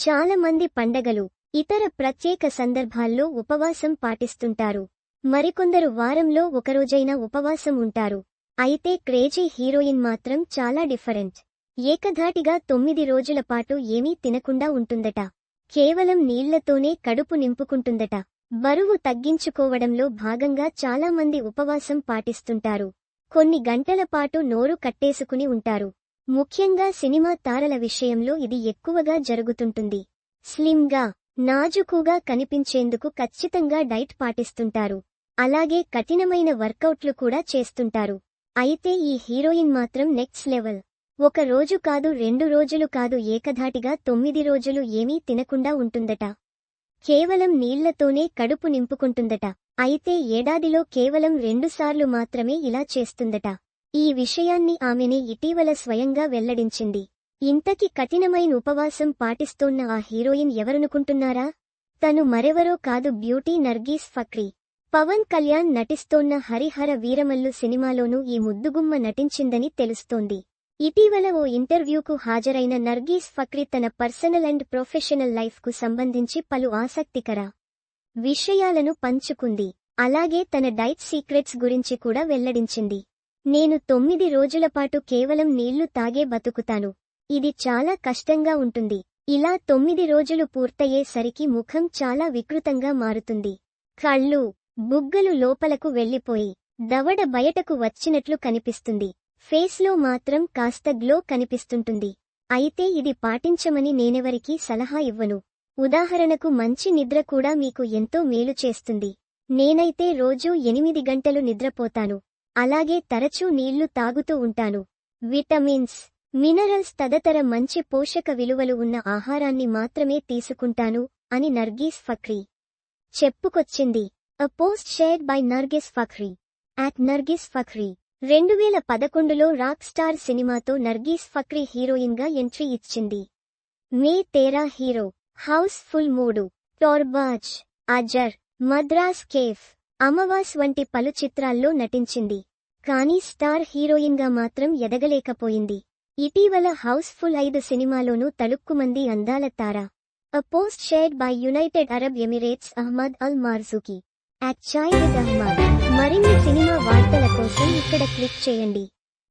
చాలా మంది పండగలు ఇతర ప్రత్యేక సందర్భాల్లో ఉపవాసం పాటిస్తుంటారు. మరికొందరు వారంలో ఒకరోజైనా ఉపవాసం ఉంటారు. అయితే క్రేజీ హీరోయిన్ మాత్రం చాలా డిఫరెంట్. ఏకధాటిగా తొమ్మిది రోజుల పాటు ఏమీ తినకుండా ఉంటుందట. కేవలం నీళ్ళతోనే కడుపు నింపుకుంటుందట. బరువు తగ్గించుకోవడంలో భాగంగా చాలామంది ఉపవాసం పాటిస్తుంటారు. కొన్ని గంటల పాటు నోరు కట్టేసుకుని ఉంటారు. ముఖ్యంగా సినిమా తారల విషయంలో ఇది ఎక్కువగా జరుగుతుంటుంది. స్లిమ్గా నాజుకుగా కనిపించేందుకు ఖచ్చితంగా డైట్ పాటిస్తుంటారు. అలాగే కఠినమైన వర్కౌట్లు కూడా చేస్తుంటారు. అయితే ఈ హీరోయిన్ మాత్రం నెక్స్ట్ లెవెల్. ఒక రోజు కాదు రెండు రోజులు కాదు ఏకధాటిగా తొమ్మిది రోజులు ఏమీ తినకుండా ఉంటుందట. కేవలం నీళ్ళతోనే కడుపు నింపుకుంటుందట. అయితే ఏడాదిలో కేవలం రెండుసార్లు మాత్రమే ఇలా చేస్తుందట. ఈ విషయాన్ని ఆమెనే ఇటీవల స్వయంగా వెల్లడించింది. ఇంతకి కఠినమైన ఉపవాసం పాటిస్తోన్న ఆ హీరోయిన్ ఎవరనుకుంటున్నారా? తను మరెవరో కాదు బ్యూటీ నర్గీస్ ఫక్రీ. పవన్ కళ్యాణ్ నటిస్తోన్న హరిహర వీరమల్లు సినిమాలోనూ ఈ ముద్దుగుమ్మ నటించిందని తెలుస్తోంది. ఇటీవల ఓ ఇంటర్వ్యూకు హాజరైన నర్గీస్ ఫక్రీ తన పర్సనల్ అండ్ ప్రొఫెషనల్ లైఫ్కు సంబంధించి పలు ఆసక్తికర విషయాలను పంచుకుంది. అలాగే తన డైట్ సీక్రెట్స్ గురించి కూడా వెల్లడించింది. నేను తొమ్మిది రోజుల పాటు కేవలం నీళ్ళు తాగే బతుకుతాను. ఇది చాలా కష్టంగా ఉంటుంది. ఇలా తొమ్మిది రోజులు పూర్తయ్యేసరికి ముఖం చాలా వికృతంగా మారుతుంది. కళ్ళు బుగ్గలు లోపలకు వెళ్ళిపోయి దవడ బయటకు వచ్చినట్లు కనిపిస్తుంది. ఫేస్లో మాత్రం కాస్త గ్లో కనిపిస్తుంటుంది. అయితే ఇది పాటించమని నేనెవరికీ సలహా ఇవ్వను. ఉదాహరణకు మంచి నిద్ర కూడా మీకు ఎంతో మేలు చేస్తుంది. నేనైతే రోజూ ఎనిమిది గంటలు నిద్రపోతాను. అలాగే తరచూ నీళ్ళు తాగుతూ ఉంటాను. విటమిన్స్ మినరల్స్ తదితర మంచి పోషక విలువలు ఉన్న ఆహారాన్ని మాత్రమే తీసుకుంటాను అని నర్గీస్ ఫక్రీ చెప్పుకొచ్చింది. A post shared by Nargis Fakhri at Nargis Fakhri రెండు వేల పదకొండులో రాక్ స్టార్ సినిమాతో నర్గీస్ ఫక్రీ హీరోయిన్గా ఎంట్రీ ఇచ్చింది. మే తేరా హీరో. హౌస్ ఫుల్ మూడు. టోర్బాజ్ అజర్ మద్రాస్ కేఫ్ అమవాస్ వంటి పలు చిత్రాల్లో నటించింది. కానీ స్టార్ హీరోయిన్గా మాత్రం ఎదగలేకపోయింది. ఇటీవల హౌస్ ఫుల్ ఐదు సినిమాలోనూ తలుక్కుమంది అందాల తార. A post shared by United Arab Emirates Ahmed Al Marzooqi at chai with Ahmed మరిన్ని సినిమా వార్తల కోసం ఇక్కడ క్లిక్ చేయండి.